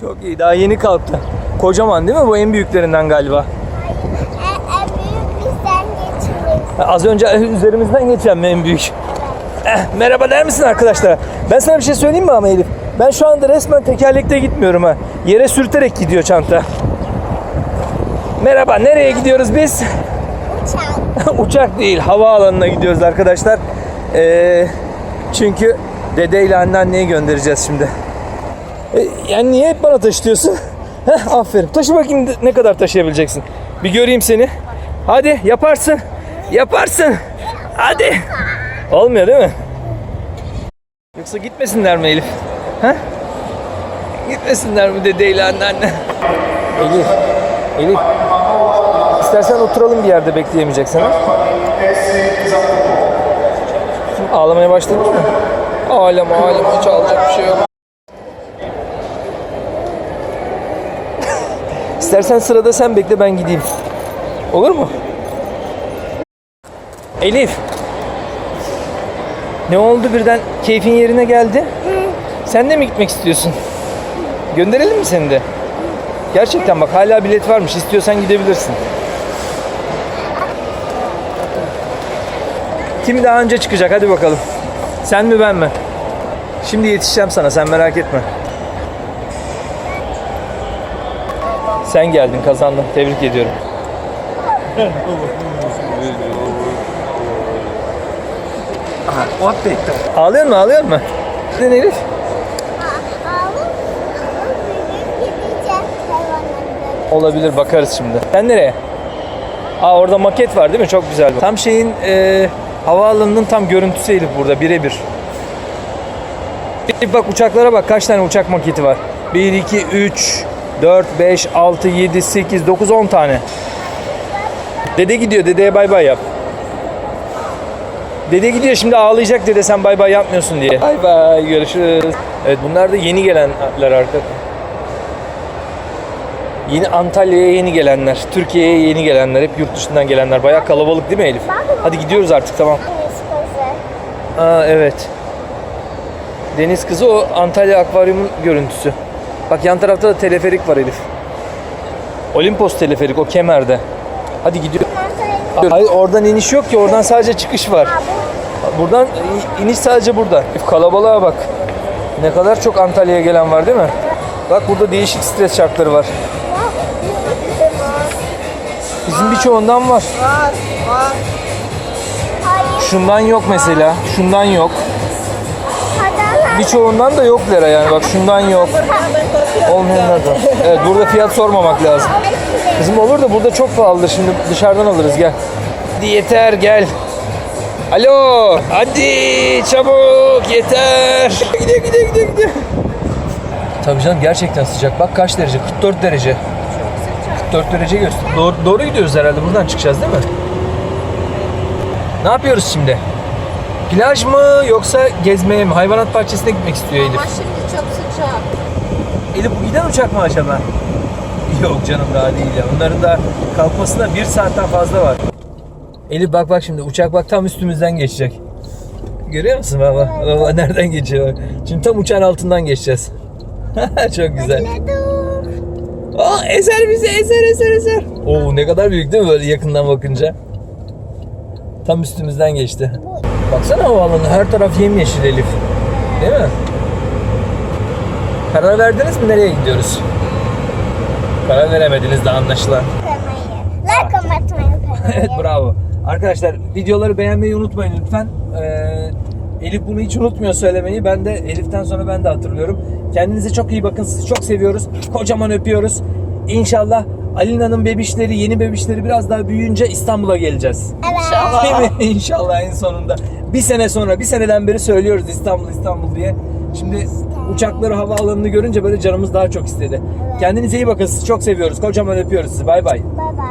Çok iyi. Daha yeni kalktı. Kocaman değil mi? Bu en büyüklerinden galiba. En, en büyük bizden. Ha, Az önce üzerimizden geçen mi en büyük? Eh, merhaba der misin arkadaşlar? Ben sana bir şey söyleyeyim mi ama Elif? Ben şu anda resmen tekerlekte gitmiyorum ha. Yere sürterek gidiyor çanta. Merhaba, nereye gidiyoruz biz? Uçak. Uçak değil, havaalanına gidiyoruz arkadaşlar. Ee, çünkü dede ile anneanneyi göndereceğiz şimdi. E, yani niye hep bana taşıtıyorsun? Heh, aferin. Taşı bakayım ne kadar taşıyabileceksin. Bir göreyim seni. Hadi yaparsın. Yaparsın. Hadi. Olmuyor değil mi? Yoksa gitmesinler mi Elif? Ha? Gitmesinler mi dedeyle anneanne? Elif. Elif. İstersen oturalım bir yerde bekleyemeyeceksin ha? Şimdi ağlamaya başladın mı? Ağlama ağlama hiç ağlayacak bir şey yok. İstersen sırada sen bekle ben gideyim. Olur mu? Elif. Ne oldu birden keyfin yerine geldi? Sen de mi gitmek istiyorsun? Gönderelim mi seni de? Gerçekten bak hala bilet varmış. İstiyorsan gidebilirsin. Kim daha önce çıkacak? Hadi bakalım. Sen mi ben mi? Şimdi yetişeceğim sana. Sen merak etme. Sen geldin kazandın. Tebrik ediyorum. Ağlıyor mu? Ağlıyor mu? Sen Elif. Olabilir bakarız şimdi. Sen nereye? Aa orada maket var değil mi? Çok güzel. Tam şeyin e, havaalanının tam görüntüsü Elif burada birebir. Elif bak uçaklara bak kaç tane uçak maketi var. 1, 2, 3, 4, 5, 6, 7, 8, 9, 10 tane. Dede gidiyor. Dedeye bay bay yap. Dede gidiyor şimdi ağlayacak dede sen bay bay yapmıyorsun diye. Bay bay görüşürüz. Evet bunlar da yeni gelenler arkadaşlar. Yeni Antalya'ya yeni gelenler, Türkiye'ye yeni gelenler, hep yurt dışından gelenler. Bayağı kalabalık değil mi Elif? Hadi gidiyoruz artık tamam. Deniz kızı. Aa evet. Deniz kızı o Antalya Akvaryumun görüntüsü. Bak yan tarafta da teleferik var Elif. Olimpos teleferik o kemerde. Hadi sonra Hayır oradan iniş yok ki oradan sadece çıkış var. Buradan iniş sadece burada. Elif, Kalabalığa bak. Ne kadar çok Antalya'ya gelen var değil mi? Bak burada değişik stres şartları var. Bizim birçoğundan var. Şundan yok mesela. Şundan yok. Birçoğundan da yok lira yani. Bak şundan yok. Olmayanlar da. Evet burada fiyat sormamak lazım. Kızım olur da burada çok pahalıdır. Şimdi dışarıdan alırız gel. Hadi yeter gel. Alo. Hadi çabuk yeter. Gidiyor gidiyor gidiyor gidiyor. Tabii canım gerçekten sıcak. Bak kaç derece? 44 derece. 44 derece gösteriyor. Doğru, doğru gidiyoruz herhalde. Buradan çıkacağız değil mi? Ne yapıyoruz şimdi? Plaj mı yoksa gezmeye mi? Hayvanat bahçesine gitmek istiyor Elif. Ama şimdi çok sıcak. Elif bu giden uçak mı acaba? Yok canım daha değil ya. Onların da kalkmasına bir saatten fazla var. Elif bak bak şimdi uçak bak tam üstümüzden geçecek. Görüyor musun baba? Baba nereden geçiyor bak. Şimdi tam uçağın altından geçeceğiz. Çok güzel. Aa, ezer bizi ezer ezer ezer. Oo ne kadar büyük değil mi böyle yakından bakınca? Tam üstümüzden geçti. Baksana havaalanı her taraf yemyeşil Elif. Değil mi? Karar verdiniz mi nereye gidiyoruz? Karar veremediniz de anlaşılan. Like atmayı evet bravo. Arkadaşlar videoları beğenmeyi unutmayın lütfen. Ee, Elif bunu hiç unutmuyor söylemeyi. Ben de Elif'ten sonra ben de hatırlıyorum. Kendinize çok iyi bakın. Sizi çok seviyoruz. Kocaman öpüyoruz. İnşallah Alina'nın bebişleri, yeni bebişleri biraz daha büyüyünce İstanbul'a geleceğiz. Evet. Mi? İnşallah en sonunda. Bir sene sonra, bir seneden beri söylüyoruz İstanbul, İstanbul diye. Şimdi uçakları havaalanını görünce böyle canımız daha çok istedi. Kendinize iyi bakın. Sizi çok seviyoruz. Kocaman öpüyoruz sizi. Bay bay. Bye bye.